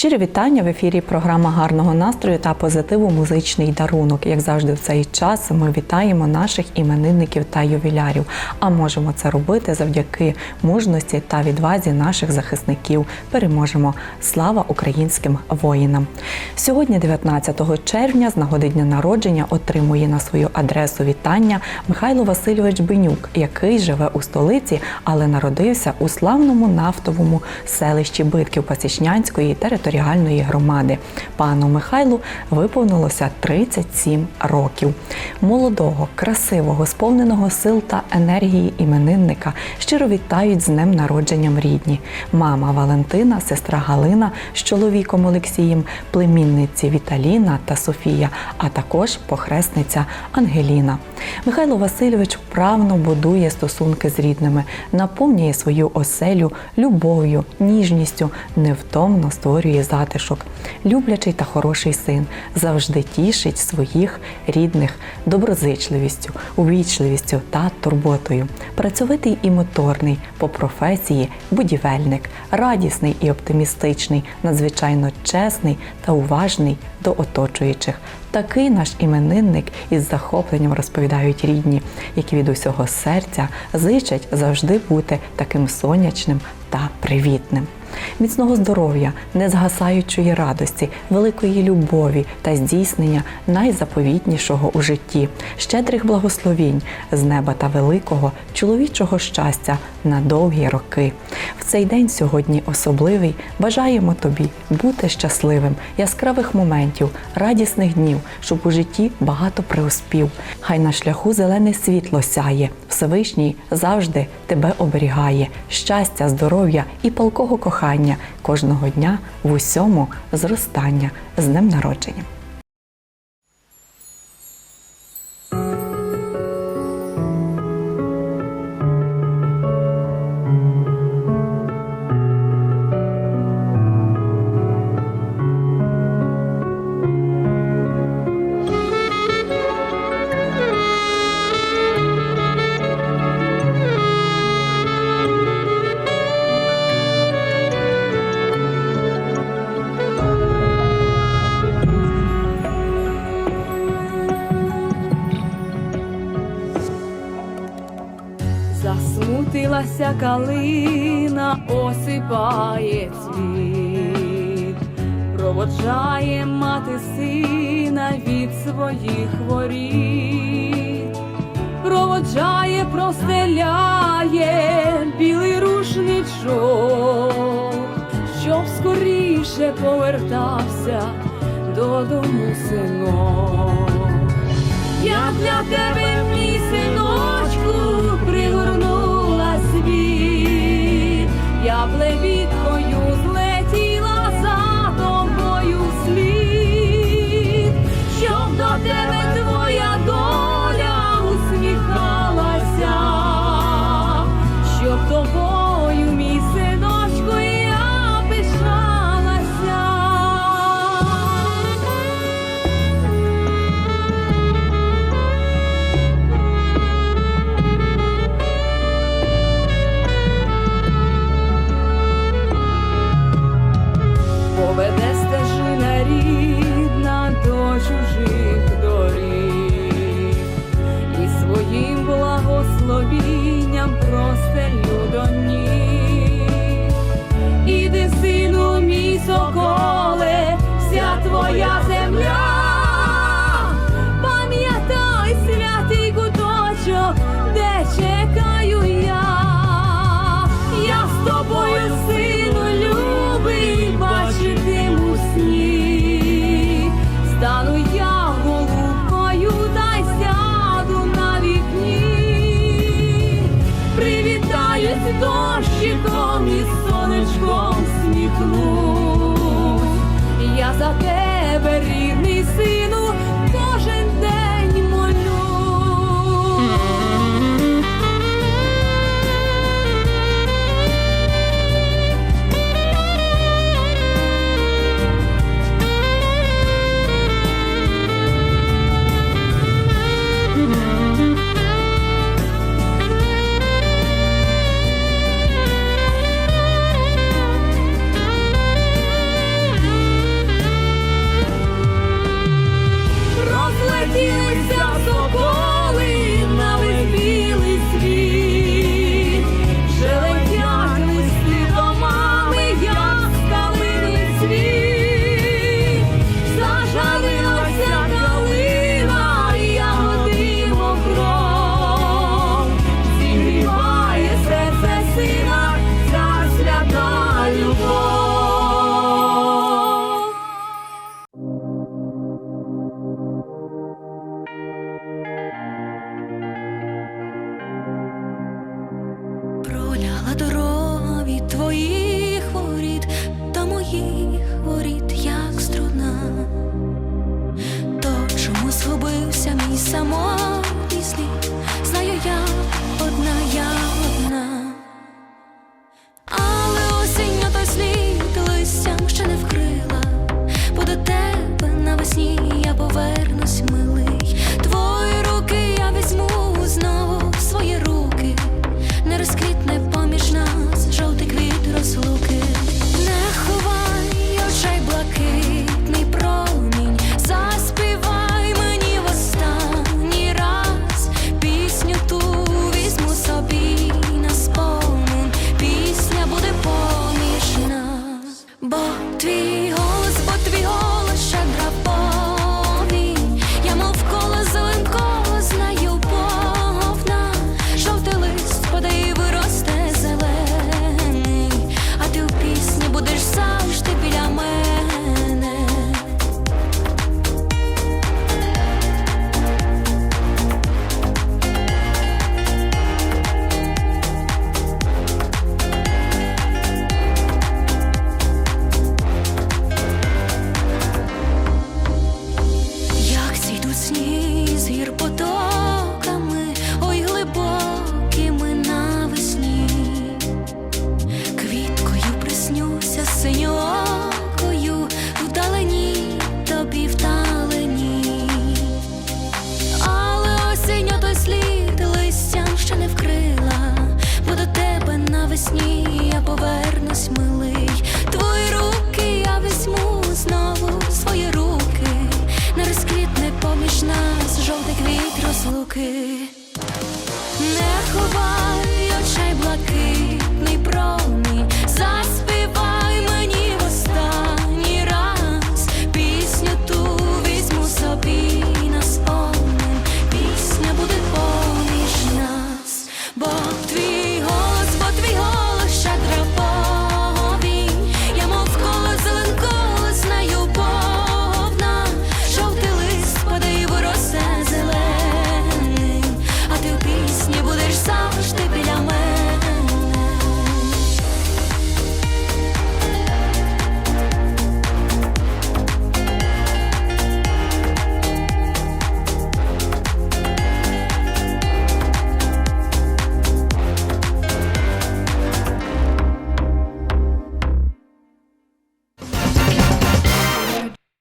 Щирі вітання в ефірі. Програма гарного настрою та позитиву музичний дарунок. Як завжди, в цей час ми вітаємо наших іменинників та ювілярів. А можемо це робити завдяки мужності та відвазі наших захисників. Переможемо! Слава українським воїнам! Сьогодні, 19 червня, з нагоди дня народження, отримує на свою адресу вітання Михайло Васильович Бенюк, який живе у столиці, але народився у славному нафтовому селищі Битків Пасічнянської територіальної громади. Пану Михайлу виповнилося 37 років. Молодого, красивого, сповненого сил та енергії іменинника щиро вітають з днем народженням рідні. Мама Валентина, сестра Галина з чоловіком Олексієм, племінниці Віталіна та Софія, а також похресниця Ангеліна. Михайло Васильович вправно будує стосунки з рідними, наповнює свою оселю любов'ю, ніжністю, невтомно створює затишок. Люблячий та хороший син завжди тішить своїх рідних доброзичливістю, увічливістю та турботою. Працьовитий і моторний по професії будівельник, радісний і оптимістичний, надзвичайно чесний та уважний до оточуючих. Такий наш іменинник із захопленням розповідають рідні, які від усього серця зичать завжди бути таким сонячним та привітним. Міцного здоров'я, незгасаючої радості, великої любові та здійснення найзаповітнішого у житті, щедрих благословінь з неба та великого чоловічого щастя на довгі роки. В цей день сьогодні особливий. Бажаємо тобі бути щасливим, яскравих моментів, радісних днів, щоб у житті багато преуспів. Хай на шляху зелене світло сяє, Всевишній завжди тебе оберігає, щастя, здоров'я і палкого кохання кожного дня в усьому зростання з днем народження. Засмутилася калина, осипає цвіт, проводжає мати сина від своїх воріт, проводжає, простеляє білий рушничок, щоб скоріше повертався додому синок. Я для тебе, мій синочку, я feliz. Я за Ділися з тобою. Роки.